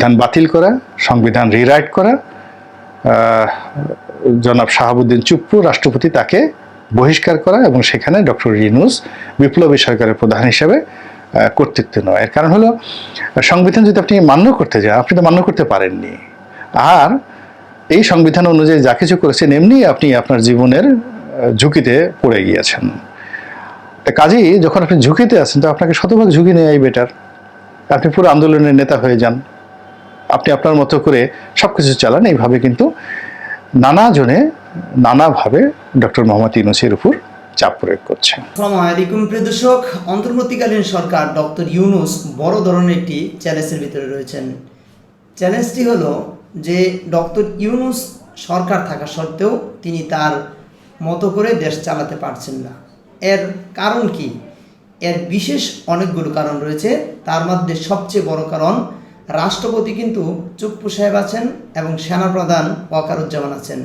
সংবিধান বাতিল করা, সংবিধান রিরাইট করা জনাব শাহাবুদ্দিন চুপ্পু রাষ্ট্রপতি তাকে বহিষ্কার করা এবং সেখানে ডক্টর রিনুস বিপ্লবী সরকারের প্রধান হিসেবে কর্তৃত্ব নেওয়া এর কারণ হলো, সংবিধান যদি আপনি মান্য করতে যান, আপনি তো মান্য করতে পারেননি। আর এই সংবিধান অনুযায়ী যা কিছু করেছেন, এমনি আপনি আপনার জীবনের ঝুঁকিতে পড়ে গিয়েছেন। কাজেই যখন আপনি ঝুঁকিতে আছেন, তো আপনাকে শতভাগ ঝুঁকি নেওয়াই বেটার আপনি পুরো আন্দোলনের নেতা হয়ে যান। আপনি আপনার মতো করে সব কিছু চালান, এইভাবে কিন্তু নানা জনে নানাভাবে ডক্টর মোহাম্মদ ইউনুসের উপর চাপ প্রয়োগ করছে আসসালামু আলাইকুম, প্রিয় দর্শক। অন্তর্বর্তীকালীন সরকার ডক্টর ইউনুস বড় ধরনের একটি চ্যালেঞ্জের ভিতরে রয়েছেন। চ্যালেঞ্জটি হলো যে ডক্টর ইউনুস সরকার থাকা সত্ত্বেও তিনি তার মতো করে দেশ চালাতে পারছেন না। এর কারণ কি? এর বিশেষ অনেকগুলো কারণ রয়েছে। তার মধ্যে সবচেয়ে বড় কারণ রাষ্ট্রপতি কিন্তু চুপ্পু সাহেব আছেন এবং সেনাপ্রধান ওয়াকারুজ্জামান আছেন।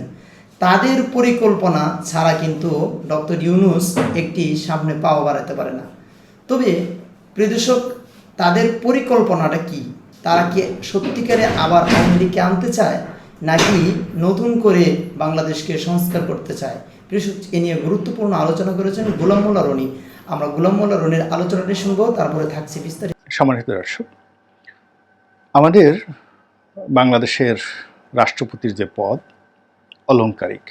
তাদের পরিকল্পনা ছাড়া কিন্তু ডক্টর ইউনুস একটি সামনে পাও বাড়াতে পারে না। তবে প্রিয়দর্শক তাদের পরিকল্পনাটা কি? তারা কি সত্যিকারে আবার আওয়ামী আনতে চায়, নাকি নতুন করে বাংলাদেশকে সংস্কার করতে চায়? প্রিয়দর্শক এ নিয়ে গুরুত্বপূর্ণ আলোচনা করেছেন গোলাম মোল্লা রনি। আমরা গোলাম মোল্লা রনির আলোচনাটি শুনব, তারপরে থাকছি বিস্তারিত। সম্মানিত দর্শক আমাদের বাংলাদেশের রাষ্ট্রপতির যে পদ অলংকারিক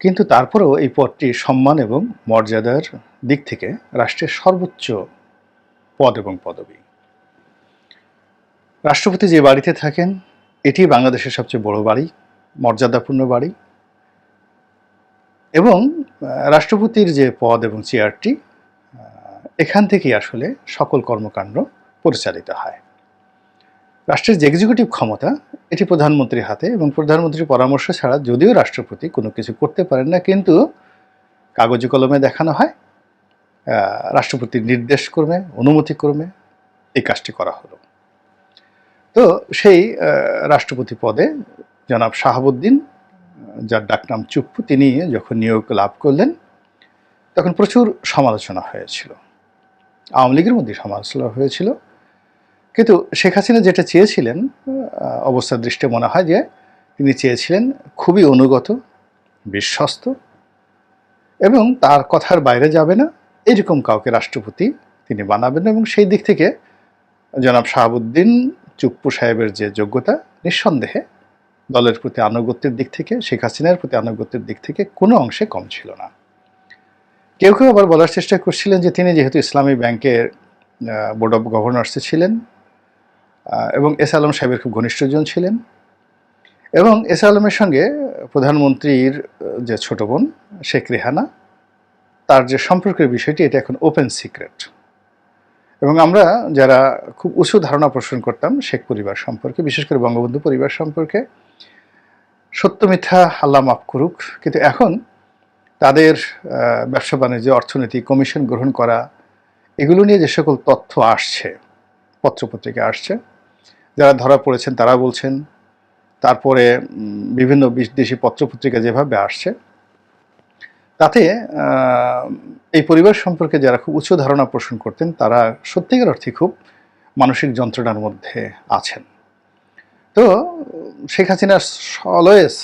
কিন্তু তারপরেও এই পদটি সম্মান এবং মর্যাদার দিক থেকে রাষ্ট্রের সর্বোচ্চ পদ এবং পদবি। রাষ্ট্রপতি যে বাড়িতে থাকেন, এটি বাংলাদেশের সবচেয়ে বড় বাড়ি, মর্যাদাপূর্ণ বাড়ি। এবং রাষ্ট্রপতির যে পদ এবং চেয়ারটি এখান থেকেই আসলে সকল কর্মকাণ্ড পরিচালিত হয়। রাষ্ট্রের যে এক্সিকিউটিভ ক্ষমতা, এটি প্রধানমন্ত্রীর হাতে এবং প্রধানমন্ত্রীর পরামর্শ ছাড়া যদিও রাষ্ট্রপতি কোনো কিছু করতে পারেন না, কিন্তু কাগজে কলমে দেখানো হয় রাষ্ট্রপতির নির্দেশ কর্মে অনুমতি কর্মে এই কাজটি করা হলো। তো সেই রাষ্ট্রপতি পদে জনাব শাহাবুদ্দিন, যার ডাকনাম চুপ্পু, তিনি যখন নিয়োগ লাভ করলেন, তখন প্রচুর সমালোচনা হয়েছিল। আওয়ামী লীগের মধ্যে সমালোচনা হয়েছিল। কিন্তু শেখ হাসিনা যেটা চেয়েছিলেন অবস্থার দৃষ্টে মনে হয় যে তিনি চেয়েছিলেন খুবই অনুগত, বিশ্বস্ত এবং তার কথার বাইরে যাবে না, এরকম কাউকে রাষ্ট্রপতি তিনি বানাবেন এবং সেই দিক থেকে জনাব শাহাবুদ্দিন চুপ্পু সাহেবের যে যোগ্যতা, নিঃসন্দেহে দলের প্রতি আনুগত্যের দিক থেকে, শেখ হাসিনার প্রতি আনুগত্যের দিক থেকে কোনো অংশে কম ছিল না। কেউ কেউ আবার বলার চেষ্টা করছিলেন যে তিনি যেহেতু ইসলামী ব্যাংকের বোর্ড অফ গভর্নর্সে ছিলেন এবং এস আলম সাহেবের খুব ঘনিষ্ঠজন ছিলেন। এবং এস আলমের সঙ্গে প্রধানমন্ত্রীর যে ছোট বোন, শেখ রেহানা, তার যে সম্পর্কের বিষয়টি, এটা এখন ওপেন সিক্রেট এবং আমরা যারা খুব উঁচু ধারণা পোষণ করতাম শেখ পরিবার সম্পর্কে, বিশেষ করে বঙ্গবন্ধু পরিবার সম্পর্কে, সত্য মিথ্যা আল্লাহ মাফ করুক, কিন্তু এখন তাদের ব্যবসা বাণিজ্য, অর্থনীতি কমিশন গ্রহণ করা, এগুলো নিয়ে যে সকল তথ্য আসছে, পত্রপত্রিকা আসছে যারা ধরা পড়েছেন তারা বলছেন। তারপরে বিভিন্ন বিদেশি পত্রপত্রিকা যেভাবে আসছে, তাতে এই পরিবার সম্পর্কে যারা খুব উচ্চ ধারণা পোষণ করতেন, তারা সত্যিকার অর্থে খুব মানসিক যন্ত্রণার মধ্যে আছেন। তো, শেখ হাসিনার অলওয়েজ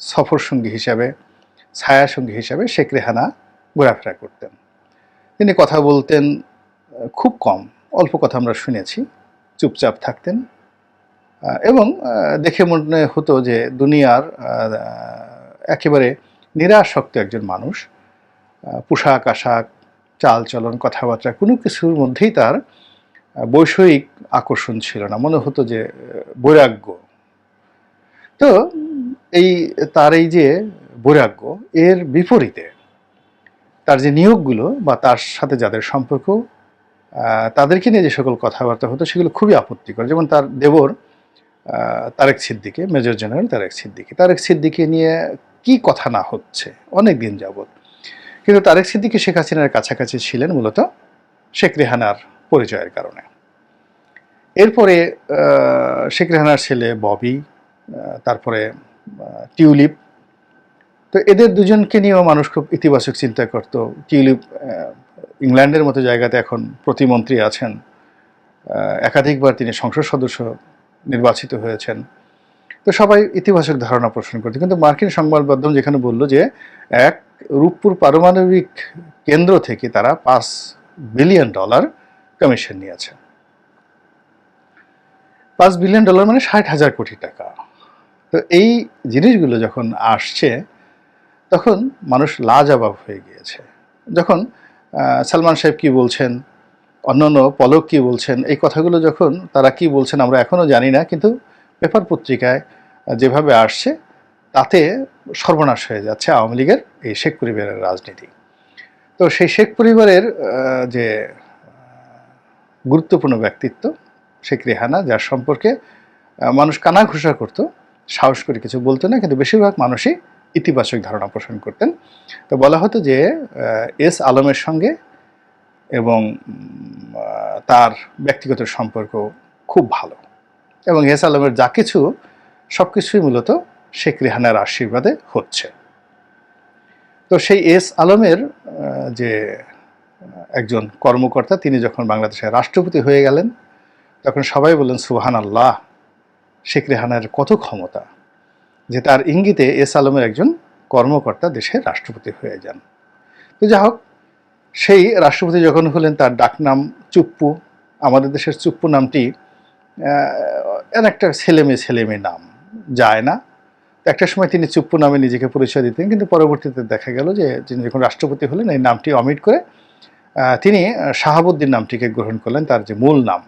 সফর সঙ্গী হিসাবে, ছায়া সঙ্গী হিসাবে শেখ রেহানা ঘোরাফেরা করতেন। তিনি কথা বলতেন খুব কম, অল্প কথা আমরা শুনেছি। চুপচাপ থাকতেন। এবং দেখে মনে হতো যে দুনিয়ার একেবারে নিরাসক্ত একজন মানুষ পোশাক, আশাক চাল চলন কথাবার্তা কোনো কিছুর মধ্যেই তার বৈষয়িক আকর্ষণ ছিল না। মনে হতো যে বৈরাগ্য। তো এই, তার এই যে বৈরাগ্য, এর বিপরীতে তার যে নিয়োগগুলো বা তার সাথে যাদের সম্পর্ক তাদেরকে নিয়ে যে সকল কথাবার্তা হতো, সেগুলো খুবই আপত্তিকর। যেমন তার দেবর তারেক সিদ্দিকে, মেজর জেনারেল তারেক সিদ্দিকি। তারেক সিদ্দিকি নিয়ে কি কথা না হচ্ছে? অনেক দিন যাবৎ। কিন্তু তারেক সিদ্দিকি শেখ হাসিনার কাছাকাছি ছিলেন মূলত শেখ রেহানার পরিচয়ের কারণে। এরপরে শেখ রেহানার ছেলে ববি তারপরে টিউলিপ। তো এদের দুজনকে নিয়েও মানুষ খুব ইতিবাচক চিন্তা করত। টিউলিপ ইংল্যান্ডের মতো জায়গাতে এখন প্রতিমন্ত্রী আছেন। একাধিকবার তিনি সংসদ সদস্য নির্বাচিত হয়েছেন। তো সবাই ইতিবাচক ধারণা পোষণ করছে। কিন্তু মার্কিন সংবাদ মাধ্যম যেখানে বলল যে, এক রূপপুর পারমাণবিক কেন্দ্র থেকে তারা পাঁচ বিলিয়ন ডলার কমিশন নিয়েছে। পাঁচ বিলিয়ন ডলার মানে ষাট হাজার কোটি টাকা। তো এই জিনিসগুলো যখন আসছে, তখন মানুষ লাজবাব হয়ে গিয়েছে। যখন সালমান সাহেব কি বলছেন? অন্যান্য পলক কি বলছেন? এই কথাগুলো যখন তারা কি বলছেন আমরা এখনও জানি না, কিন্তু পেপার পত্রিকায় যেভাবে আসছে, তাতে সর্বনাশ হয়ে যাচ্ছে আওয়ামী লীগের এই শেখ পরিবারের রাজনীতি। তো সেই শেখ পরিবারের যে গুরুত্বপূর্ণ ব্যক্তিত্ব, শেখ রেহানা, যার সম্পর্কে মানুষ কানাঘুষা করতো, সাহস করে কিছু বলতো না, কিন্তু বেশিরভাগ মানুষই ইতিবাচক ধারণা পোষণ করতেন। তো বলা হতো যে এস আলমের সঙ্গে এবং তার ব্যক্তিগত সম্পর্ক খুব ভালো। এবং এস আলমের যা কিছু, সব কিছুই মূলত শেখ রেহানার আশীর্বাদে হচ্ছে। তো সেই এস আলমের যে একজন কর্মকর্তা, তিনি যখন বাংলাদেশের রাষ্ট্রপতি হয়ে গেলেন, তখন সবাই বললেন সুহান আল্লাহ শেখ রেহানার কত ক্ষমতা যে তার ইঙ্গিতে এস আলমের একজন কর্মকর্তা দেশের রাষ্ট্রপতি হয়ে যান। তো যা হোক, সেই রাষ্ট্রপতি যখন হলেন, তার ডাকনাম চুপ্পু। আমাদের দেশের চুপ্পু নামটি একটা ছেলেমেয়ে ছেলেমেয়ে নাম, যায় না। একটা সময় তিনি চুপ্পু নামে নিজেকে পরিচয় দিতেন, কিন্তু পরবর্তীতে দেখা গেল যে তিনি যখন রাষ্ট্রপতি হলেন, এই নামটি অমিট করে তিনি শাহাবুদ্দিন নামটিকে গ্রহণ করলেন, তার যে মূল নাম।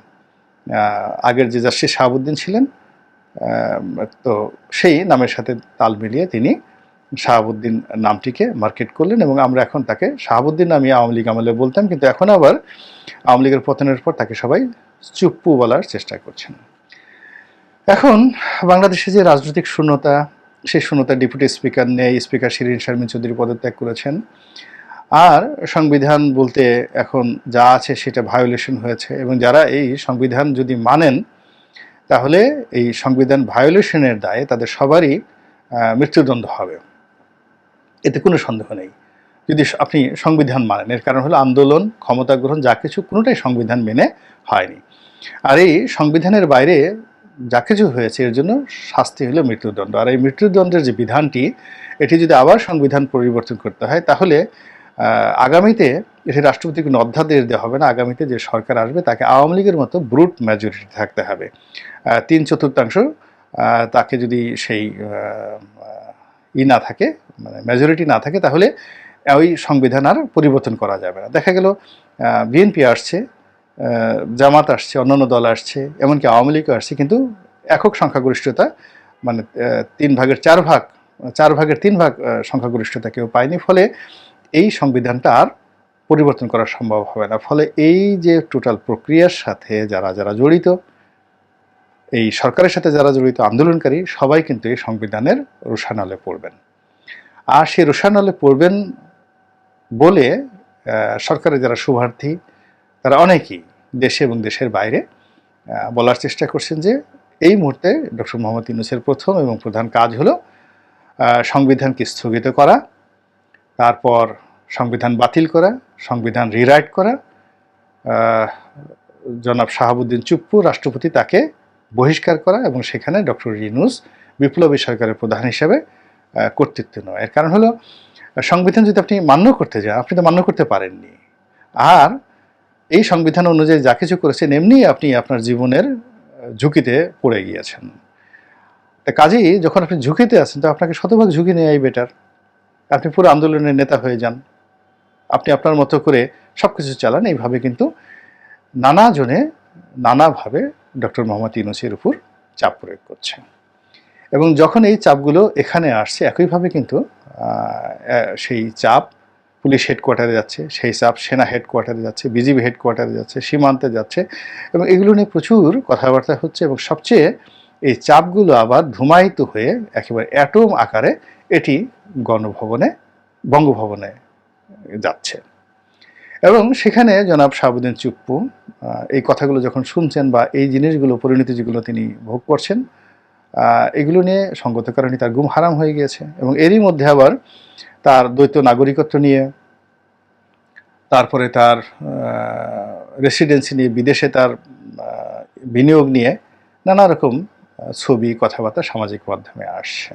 আগের যে জাস্টিস শাহাবুদ্দিন ছিলেন তো সেই নামের সাথে তাল মিলিয়ে তিনি শাহাবুদ্দিন নামটিকে মার্কেট করলেন এবং আমরা এখন তাকে শাহাবুদ্দিন নামে আওয়ামী লীগ আমলে বলতাম, কিন্তু এখন আবার আওয়ামী লীগের পতনের পর তাকে সবাই চুপ্পু বলার চেষ্টা করছেন। এখন বাংলাদেশে যে রাজনৈতিক শূন্যতা, সেই শূন্যতা ডেপুটি স্পিকার নেই, স্পিকার শিরিন শারমিন চৌধুরী পদত্যাগ করেছেন। আর সংবিধান বলতে এখন যা আছে সেটা ভায়োলেশন হয়েছে এবং যারা এই সংবিধান যদি মানেন তাহলে এই সংবিধান ভায়োলেশনের দায়ে তাদের সবারই মৃত্যুদণ্ড হবে। এতে কোনো সন্দেহ নেই। যদি আপনি সংবিধান মানেন, এর কারণ হলো আন্দোলন, ক্ষমতা গ্রহণ, যা কিছু, কোনোটাই সংবিধান মেনে হয়নি। আর এই সংবিধানের বাইরে যা কিছু হয়েছে, এর জন্য শাস্তি হলো মৃত্যুদণ্ড। আর এই মৃত্যুদণ্ডের যে বিধানটি, এটি যদি আবার সংবিধান পরিবর্তন করতে হয়, তাহলে আগামীতে এটি রাষ্ট্রপতিকে কোনো অধ্যাদেশ দেওয়া হবে না। আগামীতে যে সরকার আসবে তাকে আওয়ামী লীগের মতো ব্রুট মেজরিটি থাকতে হবে। তিন চতুর্থাংশ তাকে যদি সেই ই না থাকে মানে মেজরিটি না থাকে, তাহলে ওই সংবিধান আর পরিবর্তন করা যাবে না। দেখা গেল বিএনপি আসছে জামাত আসছে, অন্যান্য দল আসছে, এমনকি আওয়ামী লীগও আসছে, কিন্তু একক সংখ্যাগরিষ্ঠতা মানে তিন ভাগের চার ভাগ, চার ভাগের তিন ভাগ সংখ্যাগরিষ্ঠতা কেউ পায়নি। ফলে এই সংবিধানটা আর পরিবর্তন করা সম্ভব হবে না। ফলে এই যে টোটাল প্রক্রিয়ার সাথে যারা যারা জড়িত, এই সরকারের সাথে যারা জড়িত, আন্দোলনকারী, সবাই কিন্তু এই সংবিধানের রোষানলে পড়বেন। আর সেই রোষানলে পড়বেন বলে সরকারের যারা শুভার্থী, তারা অনেকেই দেশে এবং দেশের বাইরে বলার চেষ্টা করছেন যে এই মুহূর্তে ডক্টর মোহাম্মদ ইউনুসের প্রথম এবং প্রধান কাজ হলো সংবিধানকে স্থগিত করা, তারপর সংবিধান বাতিল করা, সংবিধান রিরাইট করা জনাব শাহাবুদ্দিন চুপ্পু রাষ্ট্রপতি তাকে বহিষ্কার করা এবং সেখানে ডক্টর ইউনুস বিপ্লবী সরকারের প্রধান হিসেবে কর্তৃত্ব নেওয়া। এর কারণ হলো, সংবিধান যদি আপনি মান্য করতে যান, আপনি তো মান্য করতে পারেননি। আর এই সংবিধান অনুযায়ী যা কিছু করেছেন, এমনি আপনি আপনার জীবনের ঝুঁকিতে পড়ে গিয়েছেন। কাজেই যখন আপনি ঝুঁকিতে আছেন, তো আপনাকে শতভাগ ঝুঁকি নেওয়াই বেটার আপনি পুরো আন্দোলনের নেতা হয়ে যান। আপনি আপনার মতো করে সব কিছু চালান, এইভাবে কিন্তু নানা জনে নানাভাবে ডক্টর মোহাম্মদ ইউনুসের উপর চাপ প্রয়োগ করছে এবং যখন এই চাপগুলো এখানে আসছে, একইভাবে কিন্তু সেই চাপ পুলিশ হেডকোয়ার্টারে যাচ্ছে, সেই চাপ সেনা হেডকোয়ার্টারে যাচ্ছে, বিজিবি হেডকোয়ার্টারে যাচ্ছে, সীমান্তে যাচ্ছে এবং এগুলো নিয়ে প্রচুর কথাবার্তা হচ্ছে এবং সবচেয়ে এই চাপগুলো আবার ধুমায়িত হয়ে একেবারে অ্যাটম আকারে এটি গণভবনে, বঙ্গভবনে যাচ্ছে। এবং সেখানে জনাব শাহাবুদ্দিন চুপ্পু এই কথাগুলো যখন শুনছেন বা এই জিনিসগুলো পরিণতি যেগুলো তিনি ভোগ করছেন এগুলো নিয়ে সঙ্গত কারণে তার গুম হারাম হয়ে গিয়েছে এবং এরই মধ্যে আবার তার দ্বৈত নাগরিকত্ব নিয়ে, তারপরে তার রেসিডেন্সি নিয়ে, বিদেশে তার বিনিয়োগ নিয়ে নানা রকম ছবি, কথাবার্তা সামাজিক মাধ্যমে আসছে।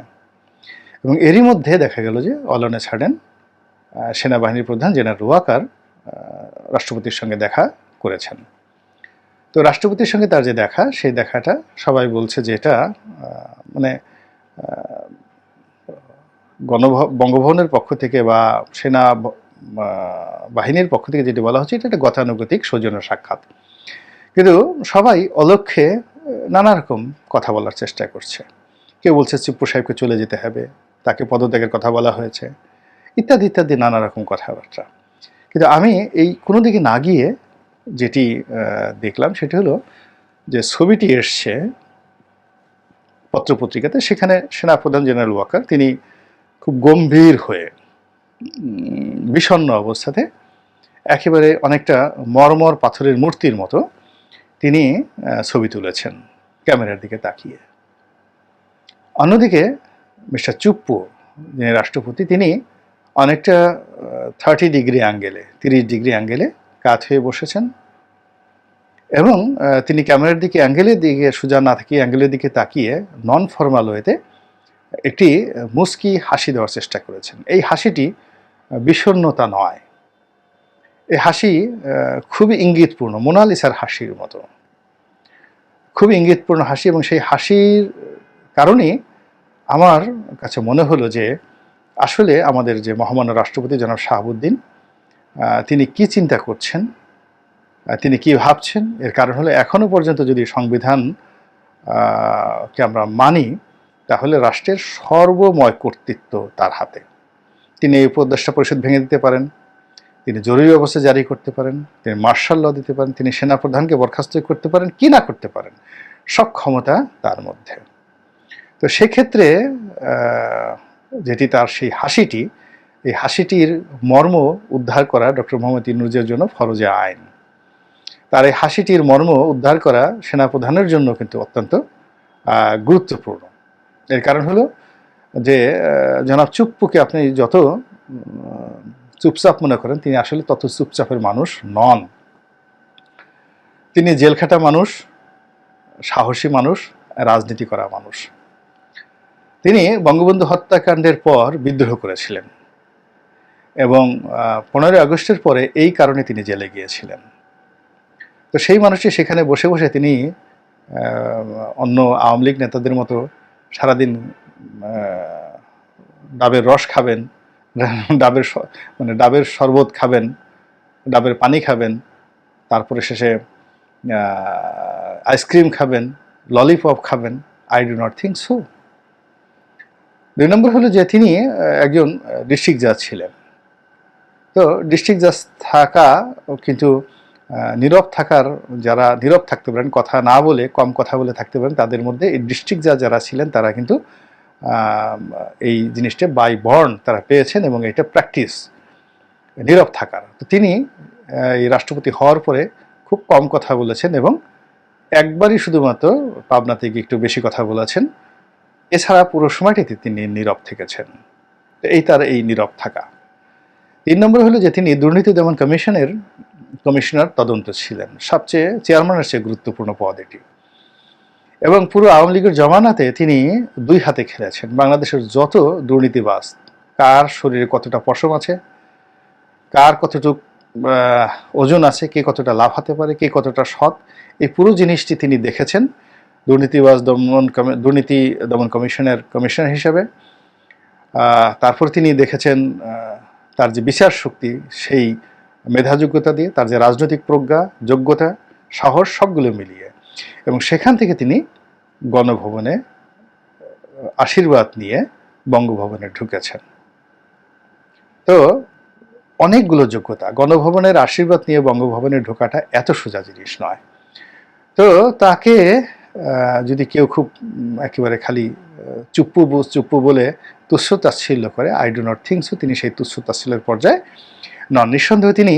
এবং এরই মধ্যে দেখা গেল যে অলনে ছাড়েন সেনাবাহিনীর প্রধান জেনারেল ওয়াকার রাষ্ট্রপতির সঙ্গে দেখা করেছেন। তো রাষ্ট্রপতির সঙ্গে তার যে দেখা সেই দেখাটা সবাই বলছে যে এটা মানে আহ, গণভ বঙ্গভবনের পক্ষ থেকে বা সেনা বাহিনীর পক্ষ থেকে যেটি বলা হচ্ছে এটা একটা গতানুগতিক সৌজন্য সাক্ষাৎ। কিন্তু সবাই অলক্ষ্যে নানা রকম কথা বলার চেষ্টা করছে। কেউ বলছে চিপ্পু সাহেবকে চলে যেতে হবে তাকে পদত্যাগের কথা বলা হয়েছে। ইত্যাদি ইত্যাদি নানা রকম কথাবার্তা। কিন্তু আমি এই কোনো দিকে না গিয়ে যেটি দেখলাম সেটি হলো যে ছবিটি এসছে পত্রপত্রিকাতে সেখানে সেনাপ্রধান জেনারেল ওয়াকার তিনি খুব গম্ভীর হয়ে উম, বিষণ্ণ অবস্থাতে একেবারে অনেকটা মর্মর পাথরের মূর্তির মতো তিনি ছবি তুলেছেন ক্যামেরার দিকে তাকিয়ে। অন্যদিকে মিস্টার চুপ্পু যিনি রাষ্ট্রপতি তিনি অনেকটা থার্টি ডিগ্রি অ্যাঙ্গেলে তিরিশ ডিগ্রি অ্যাঙ্গেলে কাত হয়ে বসেছেন। এবং তিনি ক্যামেরার দিকে অ্যাঙ্গেলের দিকে সোজা না থাকিয়ে অ্যাঙ্গেলের দিকে তাকিয়ে নন ফর্মাল ওয়েতে একটি মুস্কি হাসি দেওয়ার চেষ্টা করেছেন। এই হাসিটি আহ, বিষণ্ণতা নয়। এই হাসি খুবই ইঙ্গিতপূর্ণ মোনালিসার হাসির মতো। খুবই ইঙ্গিতপূর্ণ হাসি এবং সেই হাসির কারণে আমার কাছে মনে হলো যে আসলে আমাদের যে মহামান্য রাষ্ট্রপতি জনাব শাহাবুদ্দিন তিনি কি চিন্তা করছেন তিনি কি ভাবছেন, এর কারণ হলো এখনও পর্যন্ত যদি সংবিধান কে আমরা মানি, তাহলে রাষ্ট্রের সর্বময় কর্তৃত্ব তার হাতে। তিনি এই উপদেষ্টা পরিষদ ভেঙে দিতে পারেন, তিনি জরুরি অবস্থা জারি করতে পারেন, তিনি মার্শাল ল দিতে পারেন, তিনি সেনাপ্রধানকে বরখাস্ত করতে পারেন, কি না করতে পারেন, সব ক্ষমতা তার মধ্যে। তো সেক্ষেত্রে যেটি তার সেই হাসিটি, এই হাসিটির মর্ম উদ্ধার করা ডক্টর মোহাম্মদ ইনুজের জন্য ফরজে আইন। তার এই হাসিটির মর্ম উদ্ধার করা সেনাপ্রধানের জন্য কিন্তু অত্যন্ত গুরুত্বপূর্ণ। এর কারণ হলো যে জনাব চুপ্পুকে আপনি যত চুপচাপ মনে করেন, তিনি আসলে তত চুপচাপের মানুষ নন। তিনি জেলখাটা মানুষ, সাহসী মানুষ, রাজনীতি করা মানুষ। তিনি বঙ্গবন্ধু হত্যাকাণ্ডের পর বিদ্রোহ করেছিলেন এবং পনেরোই আগস্টের পরে এই কারণে তিনি জেলে গিয়েছিলেন। তো সেই মানুষটি সেখানে বসে বসে তিনি অন্য আওয়ামী লীগ নেতাদের মতো সারাদিন ডাবের রস খাবেন, ডাবের মানে ডাবের শরবত খাবেন, ডাবের পানি খাবেন, তারপরে শেষে আইসক্রিম খাবেন, ললিপপ খাবেন, I do not think so. দুই নম্বর হলো যে তিনি একজন ডিস্ট্রিক্ট জাজ ছিলেন। তো ডিস্ট্রিক্ট জাজ থাকা কিন্তু নীরব থাকার, যারা নীরব থাকতে পারেন, কথা না বলে, কম কথা বলে থাকতে পারেন, তাদের মধ্যে এই ডিস্ট্রিক্ট জাজ যারা ছিলেন, তারা কিন্তু এই জিনিসটা বাই বর্ন তারা পেয়েছেন এবং এটা প্র্যাকটিস নীরব থাকার। তো তিনি এই রাষ্ট্রপতি হওয়ার পরে খুব কম কথা বলেছেন এবং একবারই শুধুমাত্র পাবনাতে গিয়ে একটু বেশি কথা বলেছেন। এছাড়া পুরো সময়টিতে তিনি নীরব থেকেছেন। এই তার এই নীরব থাকা। তিন নম্বর হলো যে তিনি দুর্নীতি দমন কমিশনের কমিশনার তদন্ত ছিলেন। সবচেয়ে চেয়ারম্যানের চেয়ে গুরুত্বপূর্ণ পদ এটি। এবং পুরো আওয়ামী লীগের জমানাতে তিনি দুই হাতে খেলেছেন। বাংলাদেশের যত দুর্নীতিবাজ, কার শরীরে কতটা পশম আছে, কার কতটুক ওজন আছে, কে কতটা লাভ হতে পারে, কে কতটা সৎ, এই পুরো জিনিসটি তিনি দেখেছেন। দুর্নীতিবাজ দমন দুর্নীতি দমন কমিশনের, কমিশনার হিসেবে তারপর তিনি দেখেছেন তার যে বিচার শক্তি, সেই মেধাযোগ্যতা দিয়ে তার যে রাজনৈতিক প্রজ্ঞা, যোগ্যতা, সাহস সবগুলো মিলিয়ে এবং সেখান থেকে তিনি গণভবনে আশীর্বাদ নিয়ে বঙ্গভবনে ঢুকেছেন। তো অনেকগুলো যোগ্যতা, গণভবনের আশীর্বাদ নিয়ে বঙ্গভবনে ঢোকাটা এত সোজা জিনিস নয়। তো তাকে যদি কেউ খুব একেবারে খালি চুপ্পু বুঝ চুপ্পু বলে তুচ্ছ তাচ্ছিল্য করে I do not think so তিনি সেই তুচ্ছ তাচ্ছিল্যের পর্যায়ে নন। নিঃসন্দেহে তিনি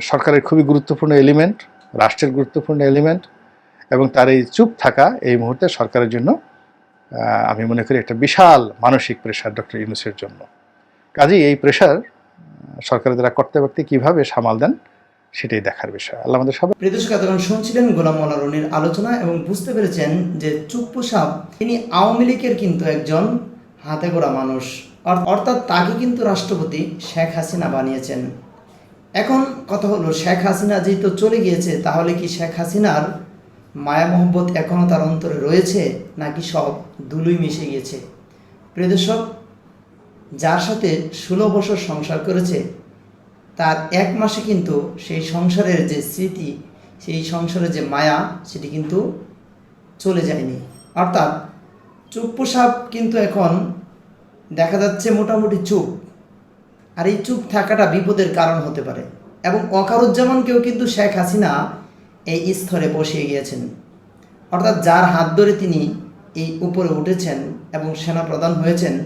সরকারের খুবই গুরুত্বপূর্ণ এলিমেন্ট রাষ্ট্রের গুরুত্বপূর্ণ এলিমেন্ট এবং তার এই চুপ থাকা এই মুহূর্তে সরকারের জন্য আমি মনে করি একটা বিশাল মানসিক প্রেশার ডক্টর ইউনুসের জন্য। কাজেই এই প্রেশার সরকারের দ্বারা কর্তা ব্যক্তি কীভাবে সামাল দেন সেটাই দেখার বিষয়। আল্লাহ আমাদের সবাই প্রিয় দর্শক এতক্ষণ শুনছিলেন গোলাম মোল্লা আলোচনা এবং বুঝতে পেরেছেন যে চুপ্পু সাহ তিনি আওয়ামী লীগের কিন্তু একজন হাতে গড়া মানুষ। অর্থাৎ তাকে কিন্তু রাষ্ট্রপতি শেখ হাসিনা বানিয়েছেন। এখন কথা হলো, শেখ হাসিনা যেহেতু চলে গিয়েছে, তাহলে কি শেখ হাসিনার মায়া মোহব্বত এখনও তার অন্তরে রয়েছে, নাকি সব দুলুই মিশে গিয়েছে? প্রিয় দর্শক যার সাথে ষোলো বছর সংসার করেছে তার এক মাসে কিন্তু সেই সংসারের যে স্মৃতি, সেই সংসারের যে মায়া, সেটি কিন্তু চলে যায়নি। অর্থাৎ চুপ্পু সাপ কিন্তু এখন দেখা যাচ্ছে মোটামুটি চুপ। আর এই চুপ থাকাটা বিপদের কারণ হতে পারে। এবং অকারুজ্জামানকেও কিন্তু শেখ হাসিনা এই স্তরে বসিয়ে গিয়েছেন। অর্থাৎ যার হাত ধরে তিনি এই উপরে উঠেছেন এবং সেনাপ্রধান হয়েছেন,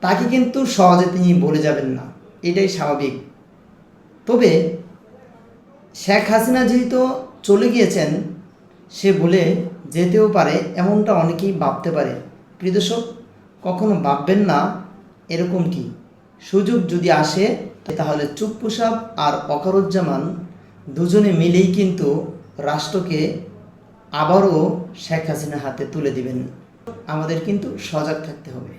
তাকে কিন্তু সহজে তিনি বলে যাবেন না। এটাই স্বাভাবিক। তবে শেখ হাসিনা যেহেতু চলে গিয়েছেন, সে বলে যেতেও পারে এমনটা অনেকেই ভাবতে পারে। প্রিয় দর্শক, কখনো ভাববেন না এরকম কি? সুযোগ যদি আসে, তাহলে চুপ্পু সাহ আর অকারুজ্জামান দুজনে মিলেই কিন্তু রাষ্ট্রকে আবারও শেখ হাসিনার হাতে তুলে দিবেন। আমাদের কিন্তু সজাগ থাকতে হবে।